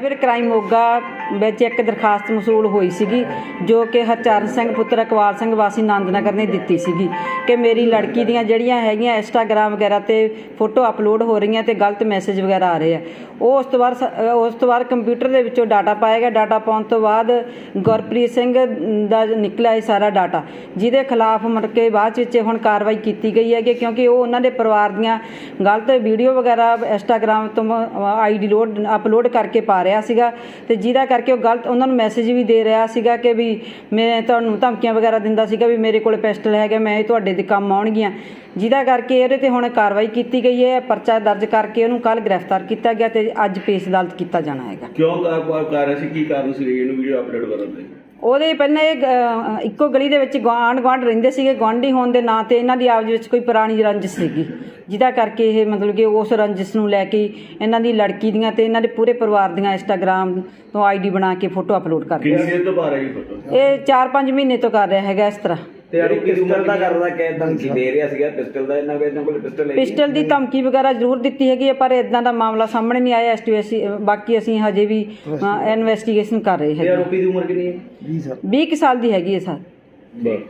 ਫਿਰ ਕ੍ਰਾਈਮ ਮੋਗਾ ਵਿੱਚ ਇੱਕ ਦਰਖਾਸਤ ਮਸੂਲ ਹੋਈ ਸੀਗੀ, ਜੋ ਕਿ ਹਰਚਰਨ ਸਿੰਘ ਪੁੱਤਰ ਅਕਵਾਲ ਸਿੰਘ ਵਾਸੀ ਆਨੰਦ ਨਗਰ ਨੇ ਦਿੱਤੀ ਸੀਗੀ, ਕਿ ਮੇਰੀ ਲੜਕੀ ਦੀਆਂ ਜਿਹੜੀਆਂ ਹੈਗੀਆਂ ਇੰਸਟਾਗ੍ਰam ਵਗੈਰਾ ਤੇ ਫੋਟੋ ਅਪਲੋਡ ਹੋ ਰਹੀਆਂ ਤੇ ਗਲਤ ਮੈਸੇਜ ਵਗੈਰਾ ਆ ਰਹੇ ਆ। ਉਹ ਉਸ ਤੋਂ ਬਾਅਦ ਸ- ਉਸ ਤੋਂ ਬਾਅਦ ਕੰਪਿਊਟਰ ਦੇ ਵਿੱਚੋਂ ਡਾਟਾ ਪਾਇਆ ਗਿਆ। ਡਾਟਾ ਪਾਉਣ ਤੋਂ ਬਾਅਦ ਗੁਰਪ੍ਰੀਤ ਸਿੰਘ ਦਾ ਨਿਕਲਿਆ ਇਹ ਸਾਰਾ ਡਾਟਾ। ਜਿਹਦੇ ਖਿਲਾਫ ਮੁੜ ਕੇ ਬਾਅਦ ਵਿੱਚ ਹੁਣ ਕਾਰਵਾਈ ਕੀਤੀ ਗਈ ਹੈ ਕਿ ਕਿਉਂਕਿ ਉਹ ਉਹਨਾਂ ਦੇ ਪਰਿਵਾਰ ਦੀਆਂ ਗਲਤ ਵੀਡੀਓ ਵਗੈਰਾ ਇੰਸਟਾਗ੍ਰam ਤੋਂ ਆਈਡੀ ਲੋਡ, ਅਪਲੋਡ ਕਰਕੇ ਪਾ ਰਿਹਾ ਸੀਗਾ ਤੇ ਜਿਹਦਾ ਕਰਕੇ ਉਹ ਗਲਤ ਉਹਨਾਂ ਨੂੰ ਮੈਸੇਜ ਵੀ ਦੇ ਰਿਹਾ ਸੀਗਾ ਕਿ ਵੀ ਮੈਂ ਤੁਹਾਨੂੰ ਧਮਕੀਆਂ ਵਗੈਰਾ ਦਿੰਦਾ ਸੀਗਾ ਵੀ ਮੇਰੇ ਕੋਲ ਪਿਸਟਲ ਹੈਗਾ, ਮੈਂ ਇਹ ਤੁਹਾਡੇ ਦੇ ਕੰਮ ਆਉਣਗੀਆਂ। ਜਿਹਦਾ ਕਰਕੇ ਇਹਦੇ ਤੇ ਹੁਣ ਕਾਰਵਾਈ ਕੀਤੀ ਗਈ ਹੈ, ਪਰਚਾ ਦਰਜ ਕਰਕੇ ਉਹਨੂੰ ਕੱਲ ਗ੍ਰਿਫਤਾਰ ਕੀਤਾ ਗਿਆ ਤੇ ਅੱਜ ਪੇਸ਼ ਅਦਾਲਤ ਕੀਤਾ ਜਾਣਾ ਹੈਗਾ। ਕਿਉਂ ਕਰ ਰਿਹਾ ਸੀ? ਕੀ ਕਾਰਨ ਸੀ? ਇਹਨੂੰ ਵੀਡੀਓ ਅਪਲੋਡ ਕਰਨ ਦੇ। ਉਹਦੇ ਪਹਿਲਾਂ ਇਹ ਇੱਕੋ ਗਲੀ ਦੇ ਵਿੱਚ ਗੁਆਂਢ ਗੁਆਂਢ ਰਹਿੰਦੇ ਸੀਗੇ ਗੁਆਂਢੀ ਹੋਣ ਦੇ ਨਾਂ ਤੇ ਇਹਨਾਂ ਦੀ ਆਪਸ ਵਿੱਚ ਕੋਈ ਪੁਰਾਣੀ ਰੰਜਿਸ਼ ਸੀਗੀ। ਜਿਹਦਾ ਕਰਕੇ ਇਹ ਮਤਲਬ ਕਿ ਉਸ ਰੰਜਿਸ਼ ਨੂੰ ਲੈ ਕੇ ਇਹਨਾਂ ਦੀ ਲੜਕੀ ਦੀਆਂ ਤੇ ਇਹਨਾਂ ਦੇ ਪੂਰੇ ਪਰਿਵਾਰ ਦੀਆਂ ਇੰਸਟਾਗ੍ਰam ਤੋਂ ਆਈਡੀ ਬਣਾ ਕੇ ਫੋਟੋ ਅਪਲੋਡ ਕਰਦੇ ਇਹ 4-5 ਮਹੀਨੇ ਤੋਂ ਕਰ ਰਿਹਾ ਹੈਗਾ ਇਸ ਤਰ੍ਹਾਂ। ਤੇ ਅੜੀ ਪਿਸਟਲ ਦਾ ਕਰਦਾ ਕਿ ਧਮਕੀ ਦੇ ਰਿਹਾ ਸੀਗਾ ਪਿਸਟਲ ਦਾ ਇਹਨਾਂ ਕੋਲ ਇਹਨਾਂ ਕੋਲ ਪਿਸਟਲ ਹੈ ਪਿਸਟਲ ਦੀ ਧਮਕੀ ਵਗੈਰਾ ਜ਼ਰੂਰ ਦਿੱਤੀ ਹੈਗੀ ਹੈ ਪਰ ਇਦਾਂ ਦਾ ਮਾਮਲਾ ਸਾਹਮਣੇ ਨਹੀਂ ਆਇਆ ਐਸਟੀਐਸਸੀ ਬਾਕੀ ਅਸੀਂ ਹਜੇ ਵੀ ਇਨਵੈਸਟੀਗੇਸ਼ਨ ਕਰ ਰਹੇ ਤੇ ਆਰੋਪੀ ਦੀ ਉਮਰ ਕਿੰਨੀ ਹੈ? 20 ਕੁ ਸਾਲ ਦੀ ਹੈਗੀ ਹੈ ਸਰ। ਬਸ।